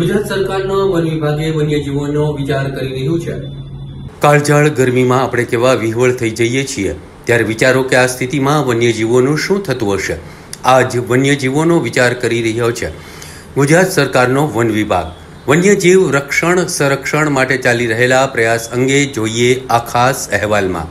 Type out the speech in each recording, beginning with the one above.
ગુજરાત સરકારનો, વન વિભાગે વન્યજીવોનો વિચાર કરી રહ્યું છે. કાળઝાળ ગરમીમાં આપણે કેવા વિહવળ થઈ જઈએ છીએ, ત્યારે વિચારો કે આ સ્થિતિમાં વન્યજીવોનું શું થતું હશે? આજ વન્યજીવોનો વિચાર કરી રહ્યો છે. ગુજરાત સરકારનો વન વિભાગ. વન્યજીવ રક્ષણ, સંરક્ષણ માટે ચાલી રહેલા પ્રયાસ અંગે જોઈએ આ ખાસ અહેવાલમાં.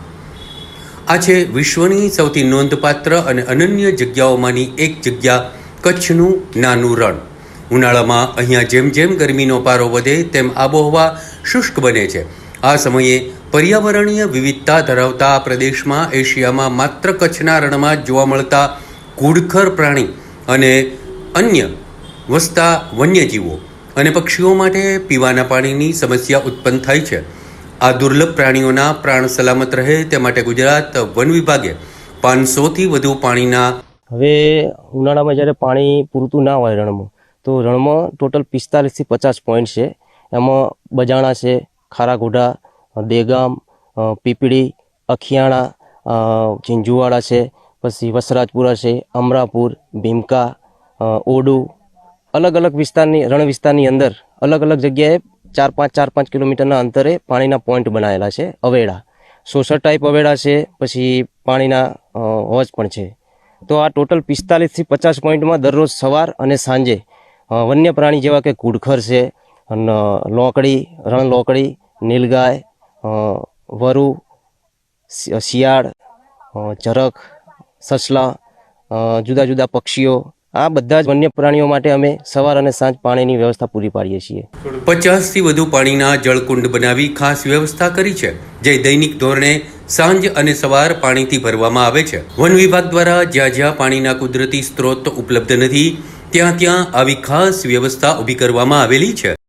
આ છે વિશ્વની સૌથી નોંધપાત્ર અને અનન્ય જગ્યાઓમાંની એક જગ્યા, કચ્છનું નાનું રણ. ઉનાળામાં અહીંયા જેમ જેમ ગરમીનો પારો વધે તેમ આબોહવા શુષ્ક બને છે. આ સમયે પર્યાવરણીય વિવિધતા ધરાવતા આ પ્રદેશમાં એશિયામાં માત્ર કચ્છના રણમાં જોવા મળતા ઘુડખર પ્રાણી અને અન્ય વસતા વન્યજીવો અને પક્ષીઓ માટે પીવાના પાણીની સમસ્યા ઉત્પન્ન થાય છે. આ દુર્લભ પ્રાણીઓના પ્રાણ સલામત રહે તે માટે ગુજરાત વન વિભાગે પાંચસોથી વધુ પાણીના હવે ઉનાળામાં જ્યારે પાણી પૂરતું ના હોય રણમાં તો રણમાં ટોટલ પિસ્તાલીસથી પચાસ પોઈન્ટ છે. એમાં બજાણા છે, ખારાઘોડા દેગામ પીપળી અખિયાણા ઝીંઝુવાડા છે, પછી વસરાજપુરા છે, અમરાપુર, ભીમકા ઓડુ, અલગ અલગ વિસ્તારની, રણ વિસ્તારની અંદર અલગ અલગ જગ્યાએ ચાર પાંચ ચાર પાંચ કિલોમીટરના અંતરે પાણીના પોઈન્ટ બનાવેલા છે, અવેડા. સોસર ટાઈપ અવેડા છે, પછી પાણીના હોજ પણ છે. તો આ ટોટલ પિસ્તાલીસથી પચાસ પોઈન્ટમાં દરરોજ સવાર અને સાંજે વન્ય પ્રાણી જેવા કે કુડખર છે લોકડી રણ લોકડી નીલગાય વરુ શિયાળ ચરક સસલા જુદા જુદા પક્ષીઓ, આ બધા જ વન્ય પ્રાણીઓ માટે અમે સવાર અને સાંજ પાણીની વ્યવસ્થા પૂરી પાડીએ છીએ. પચાસથી વધુ પાણીના જળકુંડ બનાવી ખાસ વ્યવસ્થા કરી છે, જે દૈનિક ધોરણે સાંજ અને સવાર પાણીથી ભરવામાં આવે છે. વન વિભાગ દ્વારા જ્યાં જ્યાં પાણીના કુદરતી સ્ત્રોત ઉપલબ્ધ નથી ત્યાં ત્યાં આવી ખાસ વ્યવસ્થા ઊભી કરવામાં આવેલી છે.